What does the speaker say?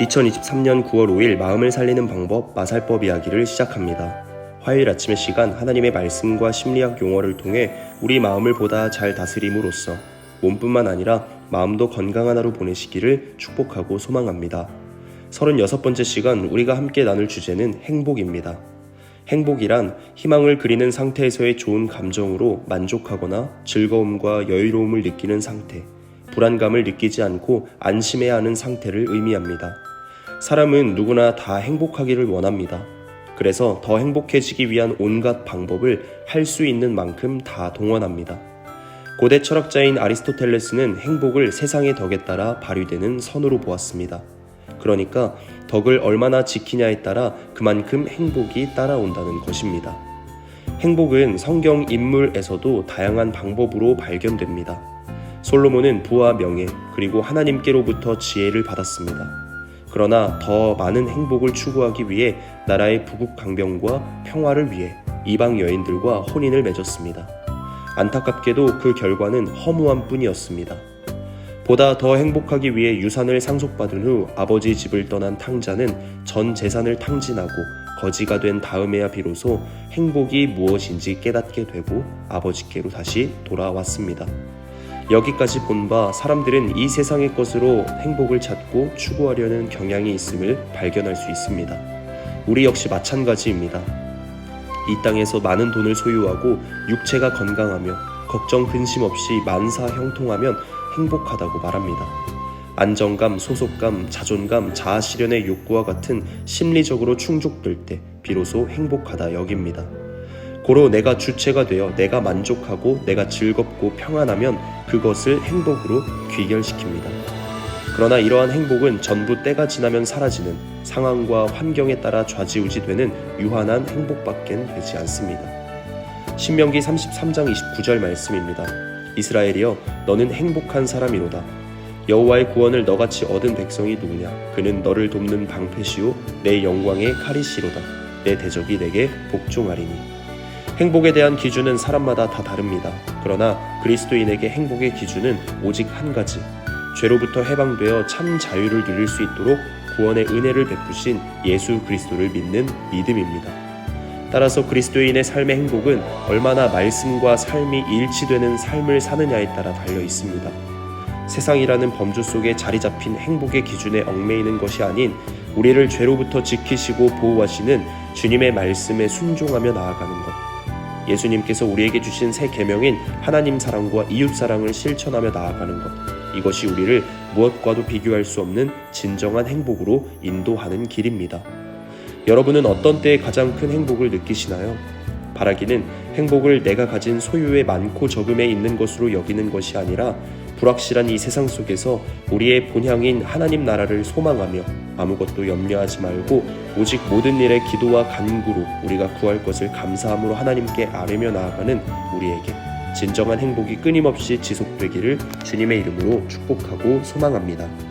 (2023년 9월 5일) 마음을 살리는 방법 마살법 이야기를 시작합니다. 화요일 아침의 시간 하나님의 말씀과 심리학 용어를 통해 우리 마음을 보다 잘 다스림으로써 몸뿐만 아니라 마음도 건강한 하루 보내시기를 축복하고 소망합니다. 36번째 시간 우리가 함께 나눌 주제는 행복입니다. 행복이란 희망을 그리는 상태에서의 좋은 감정으로 만족하거나 즐거움과 여유로움을 느끼는 상태, 불안감을 느끼지 않고 안심해야 하는 상태를 의미합니다. 사람은 누구나 다 행복하기를 원합니다. 그래서 더 행복해지기 위한 온갖 방법을 할 수 있는 만큼 다 동원합니다. 고대 철학자인 아리스토텔레스는 행복을 세상의 덕에 따라 발휘되는 선으로 보았습니다. 그러니까 덕을 얼마나 지키냐에 따라 그만큼 행복이 따라온다는 것입니다. 행복은 성경 인물에서도 다양한 방법으로 발견됩니다. 솔로몬은 부와 명예 그리고 하나님께로부터 지혜를 받았습니다. 그러나 더 많은 행복을 추구하기 위해 나라의 부국 강병과 평화를 위해 이방 여인들과 혼인을 맺었습니다. 안타깝게도 그 결과는 허무한 뿐이었습니다. 보다 더 행복하기 위해 유산을 상속받은 후 아버지 집을 떠난 탕자는 전 재산을 탕진하고 거지가 된 다음에야 비로소 행복이 무엇인지 깨닫게 되고 아버지께로 다시 돌아왔습니다. 여기까지 본 바 사람들은 이 세상의 것으로 행복을 찾고 추구하려는 경향이 있음을 발견할 수 있습니다. 우리 역시 마찬가지입니다. 이 땅에서 많은 돈을 소유하고 육체가 건강하며 걱정 근심 없이 만사 형통하면 행복하다고 말합니다. 안정감, 소속감, 자존감, 자아 실현의 욕구와 같은 심리적으로 충족될 때 비로소 행복하다 여깁니다. 고로 내가 주체가 되어 내가 만족하고 내가 즐겁고 평안하면 그것을 행복으로 귀결시킵니다. 그러나 이러한 행복은 전부 때가 지나면 사라지는 상황과 환경에 따라 좌지우지 되는 유한한 행복밖엔 되지 않습니다. 신명기 33장 29절 말씀입니다. 이스라엘이여 너는 행복한 사람이로다. 여호와의 구원을 너같이 얻은 백성이 누구냐? 그는 너를 돕는 방패시요 내 영광의 칼이시로다. 내 대적이 내게 복종하리니. 행복에 대한 기준은 사람마다 다 다릅니다. 그러나 그리스도인에게 행복의 기준은 오직 한 가지. 죄로부터 해방되어 참 자유를 누릴 수 있도록 구원의 은혜를 베푸신 예수 그리스도를 믿는 믿음입니다. 따라서 그리스도인의 삶의 행복은 얼마나 말씀과 삶이 일치되는 삶을 사느냐에 따라 달려 있습니다. 세상이라는 범주 속에 자리 잡힌 행복의 기준에 얽매이는 것이 아닌 우리를 죄로부터 지키시고 보호하시는 주님의 말씀에 순종하며 나아가는 것. 예수님께서 우리에게 주신 새 계명인 하나님 사랑과 이웃 사랑을 실천하며 나아가는 것. 이것이 우리를 무엇과도 비교할 수 없는 진정한 행복으로 인도하는 길입니다. 여러분은 어떤 때에 가장 큰 행복을 느끼시나요? 바라기는 행복을 내가 가진 소유의 많고 적음에 있는 것으로 여기는 것이 아니라 불확실한 이 세상 속에서 우리의 본향인 하나님 나라를 소망하며 아무것도 염려하지 말고 오직 모든 일에 기도와 간구로 우리가 구할 것을 감사함으로 하나님께 아뢰며 나아가는 우리에게 진정한 행복이 끊임없이 지속되기를 주님의 이름으로 축복하고 소망합니다.